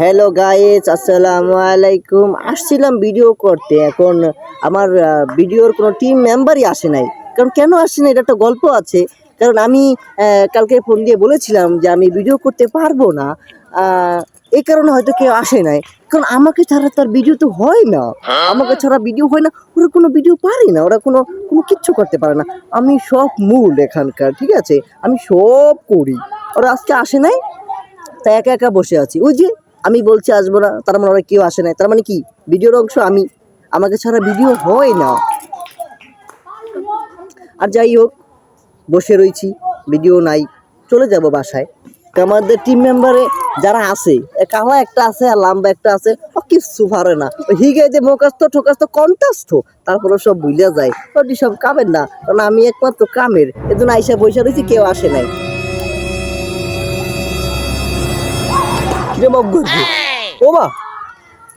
Hello guys আসসালামু আলাইকুম। আসছিলাম ভিডিও করতে। এখন আমার ভিডিওর কোনো টিম মেম্বারই আসে নাই। কারণ কেন আসে না এটা একটা গল্প আছে। কারণ আমি কালকে ফোন দিয়ে বলেছিলাম যে আমি ভিডিও করতে পারব না। এই কারণে হয়তো কেউ আসে নাই। কারণ আমাকে ছাড়া তার ভিডিও তো হয় না। আমাকে ছাড়া ভিডিও হয় না। ওরা কোনো ভিডিও পারে না। ওরা কোনো কোনো কিচ্ছু করতে পারে না। আমি সব মূল এখানকার, ঠিক আছে? আমি সব করি। ওরা আজকে আসে নাই? তাই একা একা বসে আছি। ওই যে আমি বলছি আসব না, তার মানে ওরা কেউ আসে নাই। তার মানে কি? ভিডিওর অংশ আমি। আমাকে ছাড়া ভিডিও হয় না। আর যাই হোক, বসে রয়েছি ভিডিও নাই, চলে যাব বাসায়। তো আমাদের টিম মেম্বারে যারা আছে কালা একটা আছে আর লাম্বা একটা আছে, ও কিচ্ছু পারে না। যে মোকাস্ত ঠোকাস্ত কন্টাস্ত তারপরে সব ভুলিয়া যায়। ওটি সব কামের না, কারণ আমি একমাত্র কামের। এজন্য আইসা বসে রয়েছি কেউ আসে নাই। কিরে মগ করব ও মা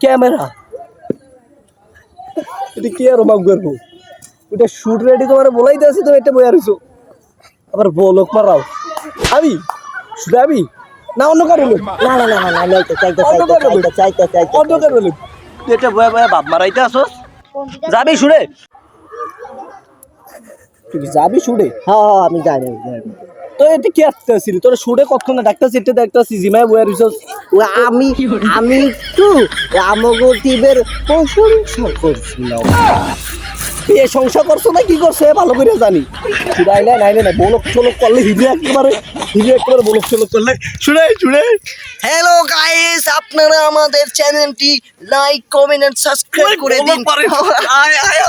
ক্যামেরা। এটা কি আর মগ করব? ওটা শুট রেডি তোমার বলাই দিয়েছি তুমি এটা বইয়া রইছো। আবার বলক মারাও। আমি শুধু আমি না অন্য কারও লোক না না না না না চাইতে চাইতে। চাইতে চাইতে চাইতে। অন্য কারও লোক তুই এটা বয়া বয়া বাপ মারাইতে আসস যাবি শুনে? তুই যাবি শুনে? হ্যাঁ হ্যাঁ আমি জানি জানি। তো এটা কি আসতেছিলি? তোর শুনে কতক্ষণ ডাক্তার সিটে দেখতেছি জিমায় বয়া রইছস আমি আমি একটু আমগো টিমের প্রশংসা করছিলাম। এ সংসার করছ না কি করছ? ভালো করে জানি। শুনাইলে নাইলে না বলক চলক করলে হিলে একেবারে বলক চলক করলে। শুনে শুনে হ্যালো গাইস আপনারা আমাদের চ্যানেলটি লাইক কমেন্ট এন্ড সাবস্ক্রাইব করে দিন। আয় আয়।